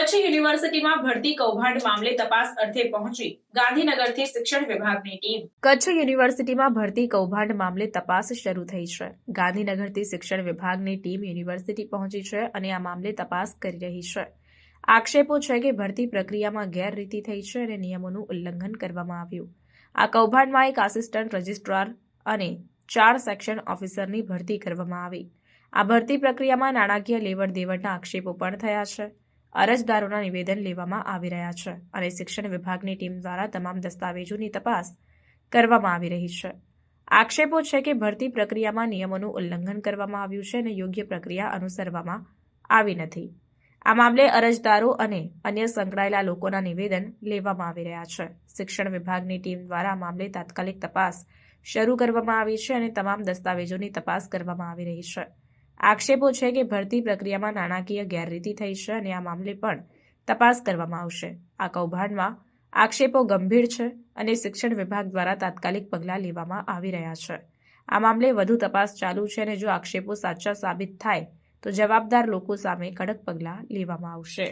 કચ્છ યુનિવર્સિટીમાં ભરતી કૌભાંડ મામલે તપાસ અર્થે પહોંચી ગાંધીનગરથી શિક્ષણ વિભાગની ટીમ. કચ્છ યુનિવર્સિટીમાં ભરતી કૌભાંડ મામલે તપાસ શરૂ થઈ છે. ગાંધીનગરથી શિક્ષણ વિભાગની ટીમ યુનિવર્સિટી પહોંચી છે અને આ મામલે તપાસ કરી રહી છે. આક્ષેપો છે કે ભરતી પ્રક્રિયામાં ગેરરીતિ થઈ છે અને નિયમોનું ઉલ્લંઘન કરવામાં આવ્યું. આ કૌભાંડમાં એક આસિસ્ટન્ટ રજિસ્ટ્રાર અને ચાર સેક્શન ઓફિસરની ભરતી કરવામાં આવી. આ ભરતી પ્રક્રિયામાં નાણાકીય લેવડ દેવડના આક્ષેપો પણ થયા છે. અરજદારોના નિવેદન લેવામાં આવી રહ્યા છે અને શિક્ષણ વિભાગની ટીમ દ્વારા તમામ દસ્તાવેજોની તપાસ કરવામાં આવી રહી છે. આક્ષેપો છે કે ભરતી પ્રક્રિયામાં નિયમોનું ઉલ્લંઘન કરવામાં આવ્યું છે અને યોગ્ય પ્રક્રિયા અનુસરવામાં આવી નથી. આ મામલે અરજદારો અને અન્ય સંકળાયેલા લોકોના નિવેદન લેવામાં આવી રહ્યા છે. શિક્ષણ વિભાગની ટીમ દ્વારા મામલે તાત્કાલિક તપાસ શરૂ કરવામાં આવી છે અને તમામ દસ્તાવેજોની તપાસ કરવામાં આવી રહી છે. આક્ષેપો છે કે ભરતી પ્રક્રિયામાં નાણાકીય ગેરરીતિ થઈ છે અને આ મામલે પણ તપાસ કરવામાં આવશે. આ કૌભાંડમાં આક્ષેપો ગંભીર છે અને શિક્ષણ વિભાગ દ્વારા તાત્કાલિક પગલાં લેવામાં આવી રહ્યા છે. આ મામલે વધુ તપાસ ચાલુ છે અને જો આક્ષેપો સાચા સાબિત થાય, તો જવાબદાર લોકો સામે કડક પગલાં લેવામાં આવશે.